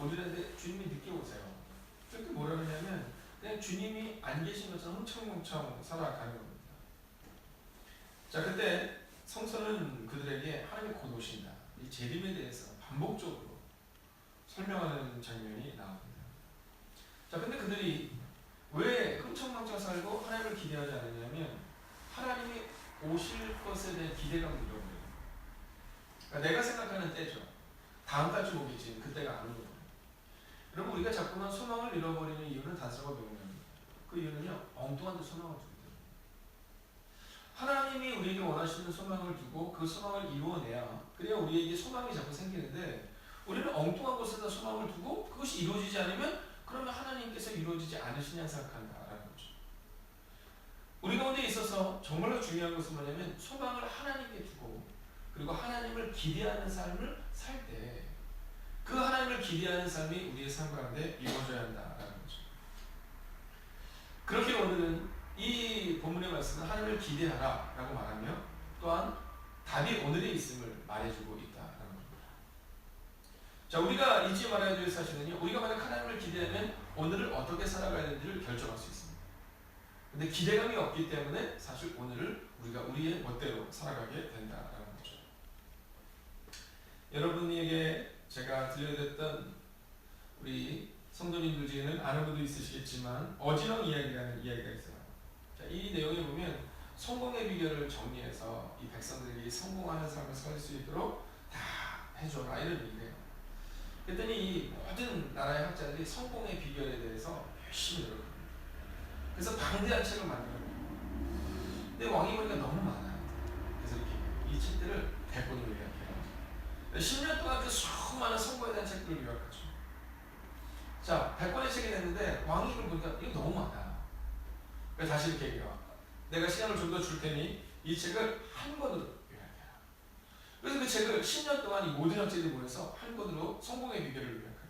오늘한테 주님이 늦게 오세요. 그렇게 뭐라 그러냐면 그냥 주님이 안 계신 것처럼 흥청망청 살아가는 겁니다. 자, 근데 성서는 그들에게 하나님이 곧 오신다. 이 재림에 대해서 반복적으로 설명하는 장면이 나옵니다. 자, 근데 그들이 왜 흥청망청 살고 하나님을 기대하지 않느냐면 하나님이 오실 것에 대한 기대감을 잃어버려요. 그러니까 내가 생각하는 때죠. 다음 달쯤 오겠지. 그때가 안 오는 거예요. 여러분 우리가 자꾸만 소망을 잃어버리는 이유는 단서가 명료합니다. 그 이유는요. 엉뚱한 데 소망을 두기 때문에. 하나님이 우리에게 원하시는 소망을 두고 그 소망을 이루어내야 그래야 우리에게 소망이 자꾸 생기는데 우리는 엉뚱한 곳에다 소망을 두고 그것이 이루어지지 않으면 그러면 하나님께서 이루어지지 않으시냐 생각한다라는 거죠. 우리 가운데 있어서 정말로 중요한 것은 뭐냐면 소망을 하나님께 두고 그리고 하나님을 기대하는 삶을 살 때 그 하나님을 기대하는 삶이 우리의 삶 가운데 이루어져야 한다라는 거죠. 그렇게 오늘은 이 본문의 말씀은 하나님을 기대하라라고 말하며 또한 답이 오늘에 있음을 말해주고 있다라는 겁니다. 자, 우리가 잊지 말아야 될 사실은요. 우리가 만약 하나님을 기대하면 오늘을 어떻게 살아가야 되는지를 결정할 수 있습니다. 근데 기대감이 없기 때문에 사실 오늘을 우리가 우리의 멋대로 살아가게 된다라는 거죠. 여러분에게 제가 들려드렸던 우리 성도님들 중에는 아는 분도 있으시겠지만 어지렁 이야기라는 이야기가 있어요. 자, 이 내용에 보면 성공의 비결을 정리해서 이 백성들에게 성공하는 삶을 살 수 있도록 다 해줘라 이런 얘기예요. 그랬더니 이 모든 나라의 학자들이 성공의 비결에 대해서 열심히 노력합니다. 그래서 방대한 책을 만들어요. 근데 왕이 보니까 너무 많아요. 그래서 이렇게 이 책들을 100권으로 요약해요. 10년 동안 그 수많은 성공에 대한 책들을 요약하죠. 자, 100권의 책이 됐는데 왕이 이걸 보니까 이거 너무 많아. 그래서 다시 이렇게 얘기해요. 내가 시간을 좀 더 줄 테니 이 책을 한 권으로 요약해라. 그래서 그 책을 10년 동안 이 모든 학자들이 모여서 한 권으로 성공의 비결을 요약합니다.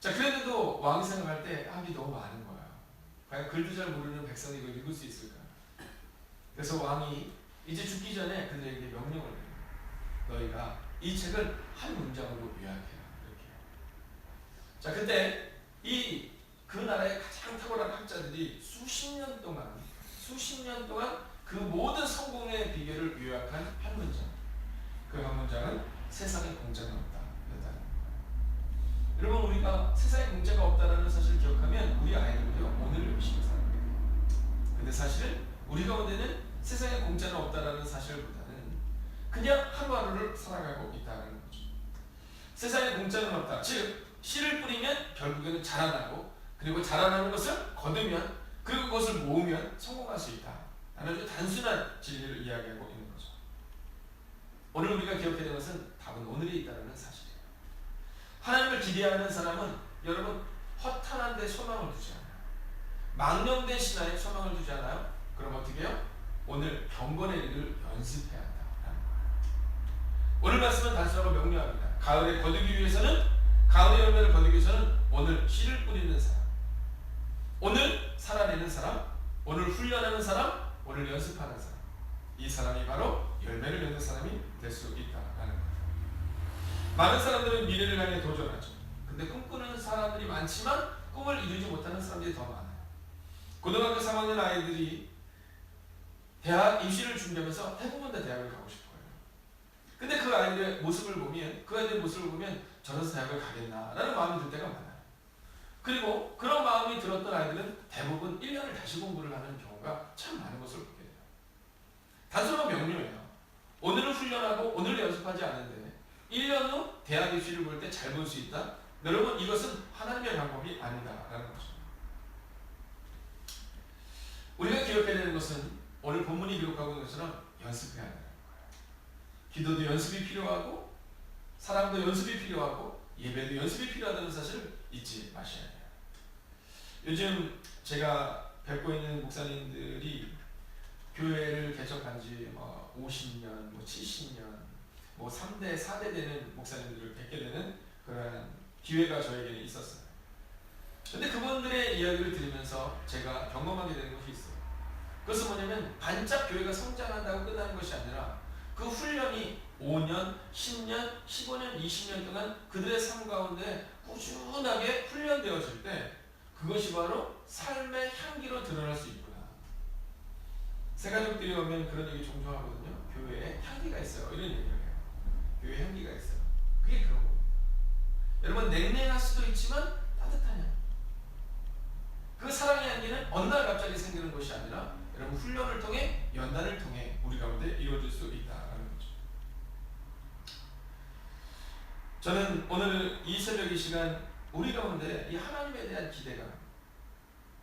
자, 그랬는데도 왕이 생각할 때 아, 이게 너무 많은 거야. 과연 글도 잘 모르는 백성이 이걸 읽을 수 있을까? 그래서 왕이 이제 죽기 전에 그들에게 명령을 해요. 너희가 이 책을 한 문장으로 요약해라. 이렇게. 자, 그때 이 그 나라의 가장 탁월한 학자들이 수십 년 동안 수십 년 동안 그 모든 성공의 비결을 요약한 한 문장. 그 한 문장은 세상에 공짜가 없다. 거예요. 여러분 우리가 세상에 공짜가 없다라는 사실을 기억하면 우리 아이들도요 오늘을 열심히 살아야 돼요. 근데 사실은 우리 가운데는 세상에 공짜는 없다라는 사실보다는 그냥 하루하루를 살아가고 있다는 거죠. 세상에 공짜는 없다. 즉 씨를 뿌리면 결국에는 자라나고 그리고 자라나는 것을 거두면 그것을 모으면 성공할 수 있다. 라는 아주 단순한 진리를 이야기하고 있는 거죠. 오늘 우리가 기억해야 될 것은 답은 오늘에 있다는 사실이에요. 하나님을 기대하는 사람은 여러분 허탄한 데 소망을 두지 않아요. 망령된 신화에 소망을 두지 않아요. 그럼 어떻게 해요? 오늘 경건의 일을 연습해야 거예요. 오늘 말씀은 단순하고 명료합니다. 가을에 거두기 위해서는 가을의 열매를 거두기 위해서는 오늘 씨를 뿌리는 사람, 오늘 살아내는 사람, 오늘 훈련하는 사람, 오늘 연습하는 사람. 이 사람이 바로 열매를 맺는 사람이 될 수 있다라는 거예요. 많은 사람들은 미래를 향해 도전하죠. 근데 꿈꾸는 사람들이 많지만 꿈을 이루지 못하는 사람들이 더 많아요. 고등학교 3학년 아이들이 대학 입시를 준비하면서 대부분 다 대학을 가고 싶어요. 근데 그 아이들의 모습을 보면 그 아이들의 모습을 보면 저래서 대학을 가겠나라는 마음이 들 때가 많아요. 그리고 그런 마음이 들었던 아이들은 대부분 1년을 다시 공부를 하는 경우가 참 많은 것을 보게 돼요. 단순하고 명료해요. 오늘은 훈련하고 오늘 연습하지 않은데 1년 후 대학 입시를 볼 때 잘 볼 수 있다. 여러분 이것은 하나님의 방법이 아니다라는 거죠. 우리가 기억해야 되는 것은 오늘 본문이 기록하고 있는 것처럼 연습해야 되는 거예요. 기도도 연습이 필요하고 사랑도 연습이 필요하고 예배도 연습이 필요하다는 사실을 잊지 마셔야 돼요. 요즘 제가 뵙고 있는 목사님들이 교회를 개척한 지뭐 50년, 뭐 70년, 뭐 3대, 4대 되는 목사님들을 뵙게 되는 그러한 기회가 저에게는 있었어요. 근데 그분들의 이야기를 들으면서 제가 경험하게 되는 것이 있어요. 그것은 뭐냐면 반짝 교회가 성장한다고 끝나는 것이 아니라 그 훈련이 5년, 10년, 15년, 20년 동안 그들의 삶 가운데 꾸준하게 훈련되어질 때 그것이 바로 삶의 향기로 드러날 수 있구나. 새 가족들이 오면 그런 얘기 종종 하거든요. 교회에 향기가 있어요. 이런 얘기를 해요. 교회 향기가 있어요. 그게 그런 겁니다. 여러분 냉랭할 수도 있지만 따뜻한 향. 그 사랑의 향기는 어느 날 갑자기 생기는 것이 아니라 여러분 훈련을 통해 연단을 통해 우리 가운데 이루어질 수 있다라는 거죠. 저는 오늘 이 새벽 이 시간 우리 가운데 이 하나님에 대한 기대감,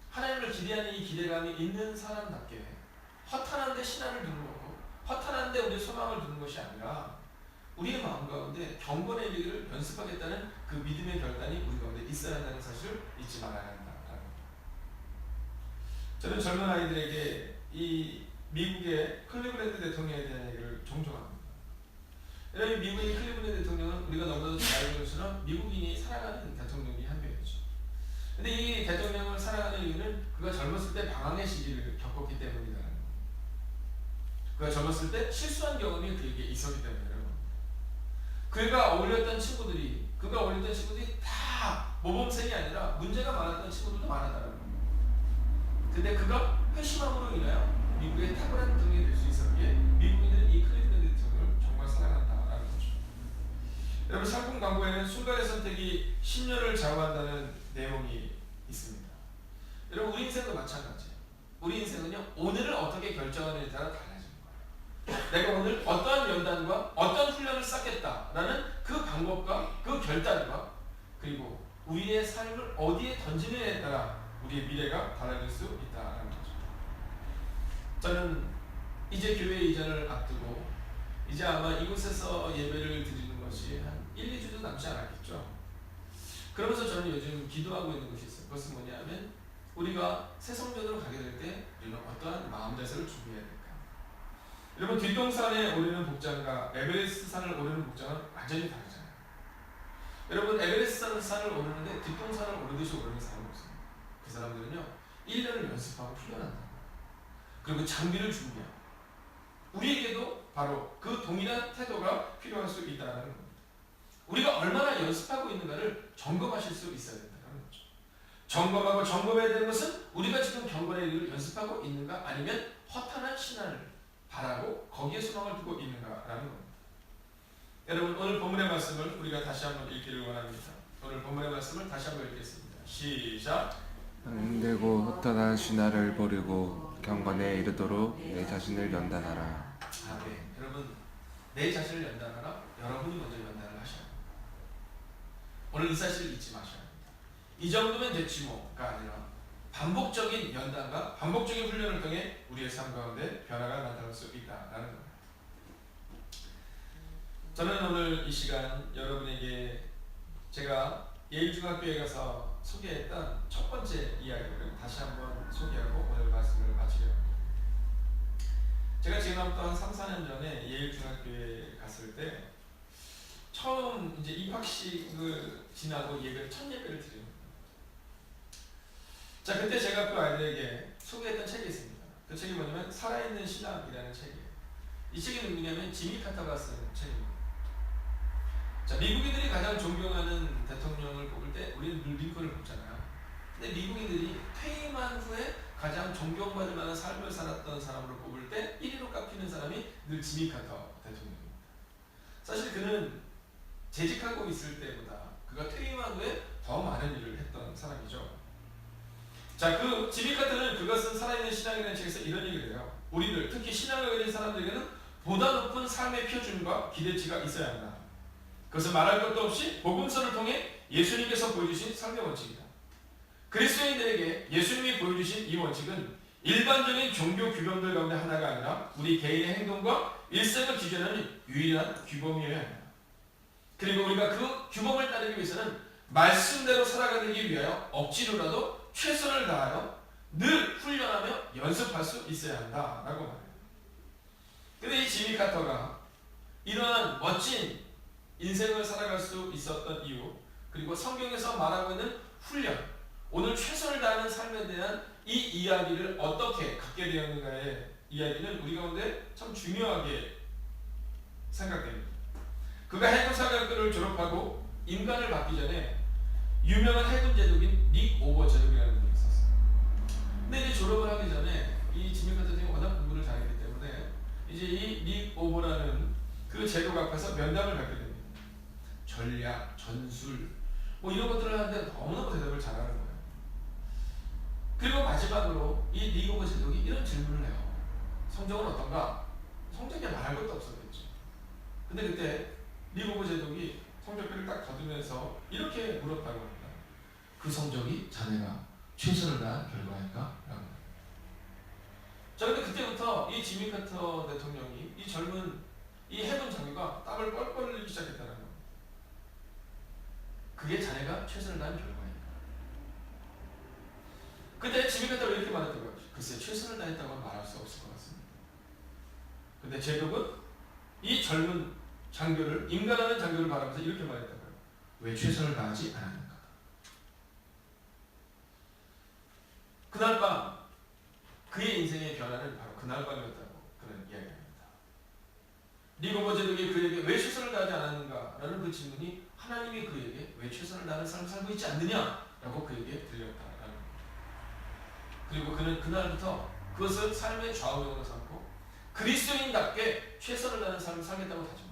하나님을 기대하는 이 기대감이 있는 사람답게 허탄한데 신앙을 두는 거고 허탄한데 우리 소망을 두는 것이 아니라 우리의 마음 가운데 경건의 일을 연습하겠다는 그 믿음의 결단이 우리 가운데 있어야 한다는 사실을 잊지 말아야 겁니다. 저는 젊은 아이들에게 이 미국의 클리브랜드 대통령에 대한 얘기를 종종 합니다. 여러분 미국의 클리브랜드 대통령은 우리가 너무나도 잘 알고 있으나 미국인이 사랑하는 대통령 중에 한 명이죠. 근데 이 대통령을 사랑하는 이유는 그가 젊었을 때 방황의 시기를 겪었기 때문이라는 겁니다. 그가 젊었을 때 실수한 경험이 그에게 있었기 때문이라는. 그가 어울렸던 친구들이 그가 어울렸던 친구들이 다 모범생이 아니라 문제가 많았던 친구들도 많았다는 겁니다. 근데 그가 회심함으로 인하여 미국의 탁월한 대통령이 될 수 있었기에 광고에는 순간의 선택이 10년을 좌우한다는 내용이 있습니다. 여러분 우리 인생도 마찬가지예요. 우리 인생은요 오늘을 어떻게 결정하느냐에 따라 달라지는 거예요. 내가 오늘 어떠한 연단과 어떤 훈련을 쌓겠다라는 그 방법과 그 결단과 그리고 우리의 삶을 어디에 던지느냐에 따라 우리의 미래가 달라질 수 있다라는 거죠. 저는 이제 교회 이전을 앞두고 이제 아마 이곳에서 예배를 드리는 것이 한 1, 2주도 남지 않았겠죠. 그러면서 저는 요즘 기도하고 있는 것이 있어요. 그것은 뭐냐면 우리가 새 성전으로 가게 될 때 우리는 어떠한 마음 자세를 준비해야 될까? 여러분 뒷동산에 오르는 복장과 에베레스트 산을 오르는 복장은 완전히 다르잖아요. 여러분 에베레스트 산을 오르는데 뒷동산을 오르듯이 오르는 사람이 없습니다. 그 사람들은요 1년을 연습하고 훈련한다. 그리고 장비를 준비하고 우리에게도 바로 그 동일한 태도가 필요할 수 있다는. 우리가 얼마나 연습하고 있는가를 점검하실 수 있어야 된다는 거죠. 점검하고 점검해야 되는 것은 우리가 지금 경건의 일을 연습하고 있는가 아니면 허탄한 신앙을 바라고 거기에 소망을 두고 있는가라는 겁니다. 여러분 오늘 본문의 말씀을 우리가 다시 한번 읽기를 원합니다. 오늘 본문의 말씀을 다시 한번 읽겠습니다. 시작. 힘들고 허탄한 신화를 버리고 경건에 이르도록 내 자신을 연단하라. 아, 네. 여러분 내 자신을 연단하라. 여러분이 먼저 연단을 하셔야 합니다. 오늘 이 사실을 잊지 마셔야 합니다. 이 정도면 됐지 뭐가 아니라 반복적인 연단과 반복적인 훈련을 통해 우리의 삶 가운데 변화가 나타날 수 있다라는 겁니다. 저는 오늘 이 시간 여러분에게 제가 예일중학교에 가서 소개했던 첫 번째 이야기를 다시 한번 소개하고 오늘 말씀을 마치려 합니다. 제가 지금부터 한 3, 4년 전에 예일중학교에 갔을 때 처음 이제 입학식을 지나고 예배를 첫 예배를 드립니다. 자 그때 제가 그 아이들에게 소개했던 책이 있습니다. 그 책이 뭐냐면 살아있는 신학이라는 책이에요. 이 책이 누구냐면 지미 카타가 쓴 책입니다. 자 미국인들이 가장 존경하는 대통령을 뽑을 때 우리는 늘 링컨을 뽑잖아요. 근데 미국인들이 퇴임한 후에 가장 존경받을 만한 삶을 살았던 사람으로 뽑을 때 1위로 꼽히는 사람이 늘 지미 카터 대통령입니다. 사실 그는 재직하고 있을 때보다 그가 퇴임한 후에 더 많은 일을 했던 사람이죠. 자, 그 지미 카터는 그가 쓴 살아있는 신앙이라는 책에서 이런 얘기를 해요. 우리들, 특히 신앙을 가진 사람들에게는 보다 높은 삶의 표준과 기대치가 있어야 한다. 그것은 말할 것도 없이 복음서를 통해 예수님께서 보여주신 삶의 원칙이다. 그리스도인들에게 예수님이 보여주신 이 원칙은 일반적인 종교 규범들 가운데 하나가 아니라 우리 개인의 행동과 일생을 기준하는 유일한 규범이어야 한다. 그리고 우리가 그 규범을 따르기 위해서는 말씀대로 살아가기 위하여 억지로라도 최선을 다하여 늘 훈련하며 연습할 수 있어야 한다라고 말해요. 근데 이 지미 카터가 이러한 멋진 인생을 살아갈 수 있었던 이유 그리고 성경에서 말하고 있는 훈련 오늘 최선을 다하는 삶에 대한 이 이야기를 어떻게 갖게 되었는가의 이야기는 우리 가운데 참 중요하게 생각됩니다. 그가 해군 사관학교를 졸업하고 임관을 받기 전에 유명한 해군 제독인 닉 오버 제독이라는 분이 있었어요. 근데 이제 졸업을 하기 전에 이 카터 선생이 워낙 공부를 잘했기 때문에 이제 이 닉 오버라는 그 제독 앞에서 면담을 갖게 됩니다. 전략, 전술 뭐 이런 것들을 하는데 너무너무 대답을 잘하는 거예요. 그리고 마지막으로 이닉 오버 제독이 이런 질문을 해요. 성적은 어떤가? 성적이 말할 것도 없었겠죠. 근데 그때 리고브 제독이 성적표를 딱 거두면서 이렇게 물었다고 합니다. 그 성적이 자네가 최선을 다한 결과인가? 라고. 자, 근데 그때부터 이 지미 카터 대통령이 이 젊은 이 해군 장교가 땀을 뻘뻘 흘리기 시작했다는 겁니다. 그게 자네가 최선을 다한 결과인가? 그때 지미 카터가 이렇게 말했다고 하죠. 글쎄, 최선을 다했다고 말할 수 없을 것 같습니다. 근데 제독은 이 젊은 장교를 인간하는 장교를 바라면서 이렇게 말했다고요. 왜 최선을 다하지 않았는가? 그날 밤 그의 인생의 변화는 바로 그날 밤이었다고 그는 이야기합니다. 리고버 제독이 그에게 왜 최선을 다하지 않았는가라는 그 질문이 하나님이 그에게 왜 최선을 다하는 삶을 살고 있지 않느냐라고 그에게 들렸다라는 겁니다. 그리고 그는 그날부터 그것을 삶의 좌우명으로 삼고 그리스도인답게 최선을 다하는 삶을 살겠다고 다짐합니다.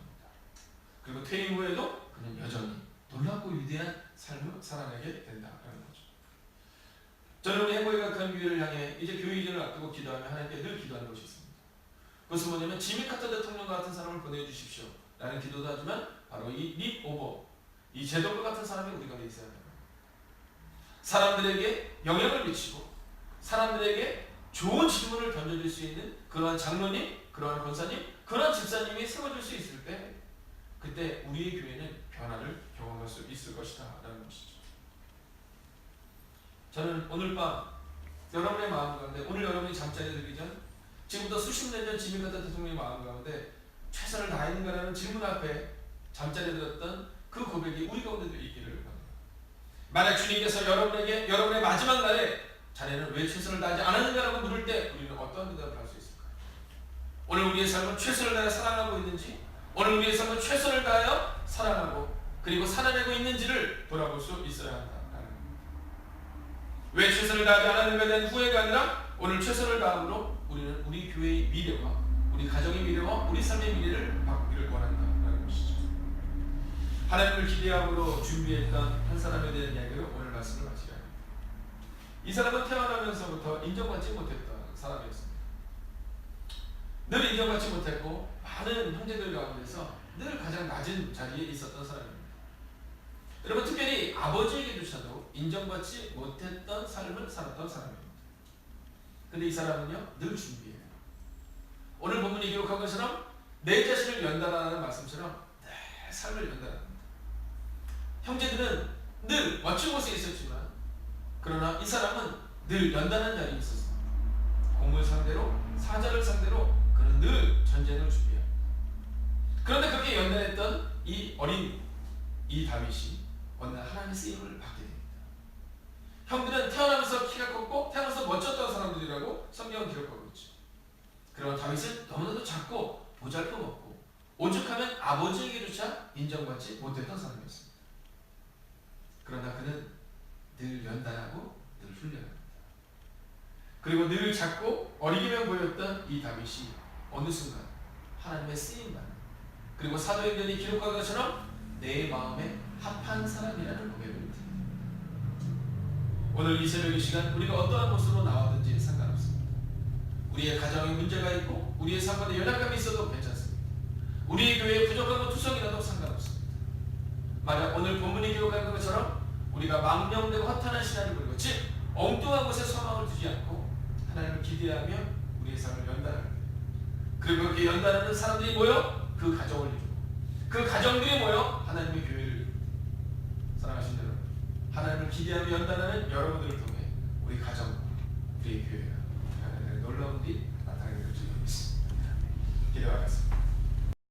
그리고 퇴임 후에도 그는 여전히 놀랍고 위대한 삶을 살아내게 된다라는 거죠. 저는 우리 행복의 각한 교회를 향해 이제 교회 이전을 앞두고 기도하며 하나님께 늘 기도하는 것이 있습니다. 그것은 뭐냐면 지미 카터 대통령과 같은 사람을 보내주십시오. 라는 기도도 하지만 바로 이닉 오버, 이 제독과 같은 사람이 우리 가운데 있어야 합니다. 사람들에게 영향을 미치고 사람들에게 좋은 질문을 던져줄 수 있는 그러한 장로님, 그러한 권사님, 그러한 집사님이 세워질 수 그때 우리의 교회는 변화를 경험할 수 있을 것이다 라는 것이죠. 저는 오늘 밤 여러분의 마음 가운데 오늘 여러분이 잠자리에 들기 전 지금부터 수십 년 전 지미 카터 대통령의 마음 가운데 최선을 다했는가라는 질문 앞에 잠자리에 들었던 그 고백이 우리 가운데도 있기를 바랍니다. 만약 주님께서 여러분에게 여러분의 마지막 날에 자네는 왜 최선을 다하지 않았는가라고 물을 때 우리는 어떤 대답을 할 수 있을까요? 오늘 우리의 삶은 최선을 다해 사랑하고 있는지 오늘 삶은 최선을 다하여 사랑하고 그리고 살아내고 있는지를 돌아볼 수 있어야 겁니다. 왜 최선을 다하지 않았는가에 대한 후회가 아니라 오늘 최선을 다함으로 우리는 우리 교회의 미래와 우리 가정의 미래와 우리 삶의 미래를 바꾸기를 원한다는 것이죠. 하나님을 기대함으로 준비했던 한 사람에 대한 이야기로 오늘 말씀을 마치려 합니다. 이 사람은 태어나면서부터 인정받지 못했던 사람이었습니다. 늘 인정받지 못했고 많은 형제들 가운데서 늘 가장 낮은 자리에 있었던 사람입니다. 여러분 특별히 아버지에게조차도 인정받지 못했던 삶을 살았던 사람입니다. 근데 이 사람은요 늘 준비해요. 오늘 본문이 기록한 것처럼 내 자신을 연단하라는 말씀처럼 내 삶을 연단합니다. 형제들은 늘 멋진 곳에 있었지만 그러나 이 사람은 늘 연단한 자리에 있었습니다. 공을 상대로 사자를 상대로 그는 늘 전쟁을 준비합니다. 그런데 그렇게 연단했던 이 어린 이 다윗이 어느 날 하나님의 쓰임을 받게 됩니다. 형들은 태어나면서 키가 컸고 태어나서 멋졌던 사람들이라고 성경은 기록하고 있죠. 그러나 다윗은 너무나도 작고 보잘것없고 오죽하면 아버지에게조차 인정받지 못했던 사람이었습니다. 그러나 그는 늘 연단하고 늘 훈련합니다. 그리고 늘 작고 어리게만 보였던 이 다윗이 어느 순간 하나님의 쓰임만 그리고 사도행전이 기록한 것처럼 내 마음에 합한 사람이라는 고백을 드립니다. 오늘 이 새벽 이 시간 우리가 어떠한 모습으로 나왔든지 상관없습니다. 우리의 가정에 문제가 있고 우리의 삶에 연약함이 있어도 괜찮습니다. 우리의 교회에 부족한 것 투성이라도 상관없습니다. 만약 오늘 본문이 기록한 것처럼 우리가 망령되고 허탄한 신앙을 버리고 즉 엉뚱한 곳에 소망을 두지 않고 하나님을 기대하며 우리의 삶을 연단합니다. 그리고 그렇게 연단하는 사람들이 모여 그 가정을 이루고 그 가정들이 모여 하나님의 교회를 사랑하신 여러분 하나님을 기대하며 연단하는 여러분들을 통해 우리 가정 우리 교회가 하나님의 놀라운 일이